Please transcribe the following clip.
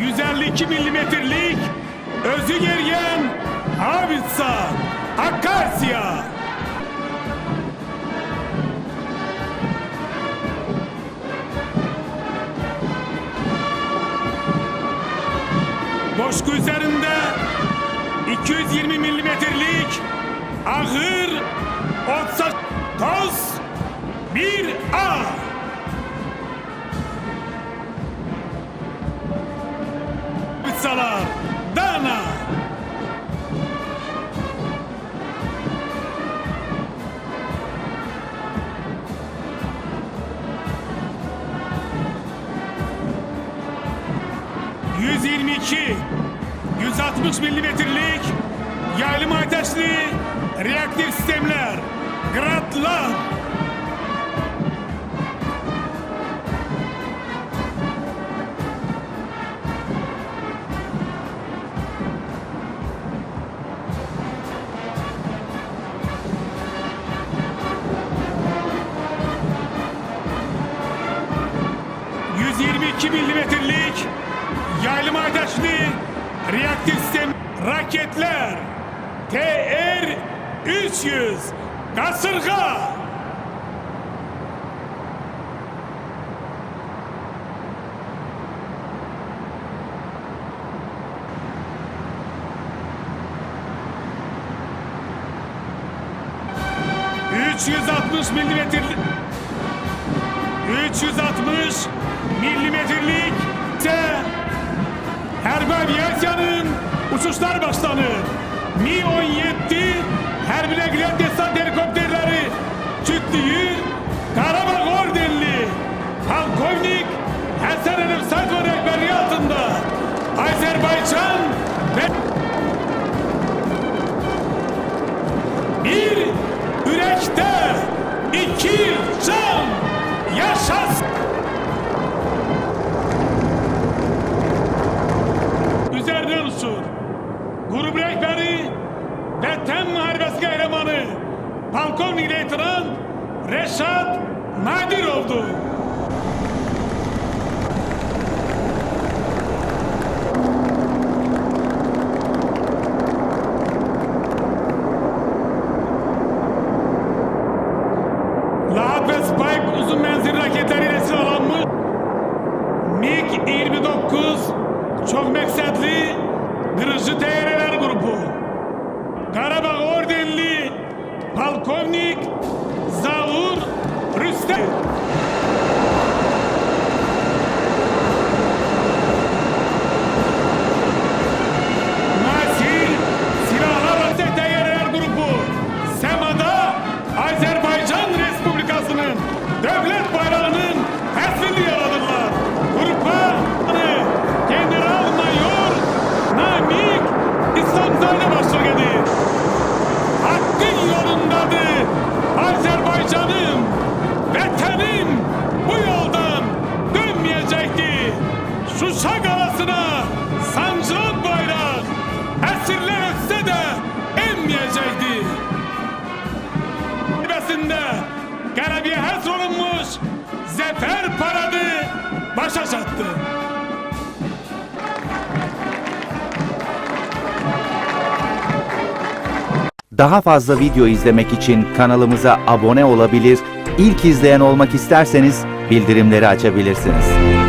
152 milimetrelik özü gergen Havitsa Akasya. Coşku üzerinde 220 milimetrelik ağır otsa Bitsalar Dana. ...122... ...160 milimetrelik... ...yaylım ateşli... ...reaktif sistemler... ...Gratlar... ...122 milimetrelik... ...yaylım ateşli... ...reaktif sistem... ...raketler... TR-300... ...kasırga... ...360 milimetrelik... 360 milimetrelik ise Harbi Aviasya'nın uçuşlar başkanı Mi-17 Harbi Nakliyat Desant Helikopterleri Çütlüğü Karabağ Ordenli Halkovnik Hasan Elif Sakon rehberliği altında. Azerbaycan ve bir yürekte iki Polkovnik Leytenant Reşat Nadir oldu. Lahat ve Spike uzun menzilli raketleriyle silahlanmış. MiG-29 çok meksetli kırıcı TR'ler grubu. Karabağ Ordenli Polkovnik Zavur Rüstem. Devlet esirler ötse de emmeyecekti. Kulübesinde Karabiye hazır olunmuş Zafer Paradı başa çattı. Daha fazla video izlemek için kanalımıza abone olabilir, ilk izleyen olmak isterseniz bildirimleri açabilirsiniz.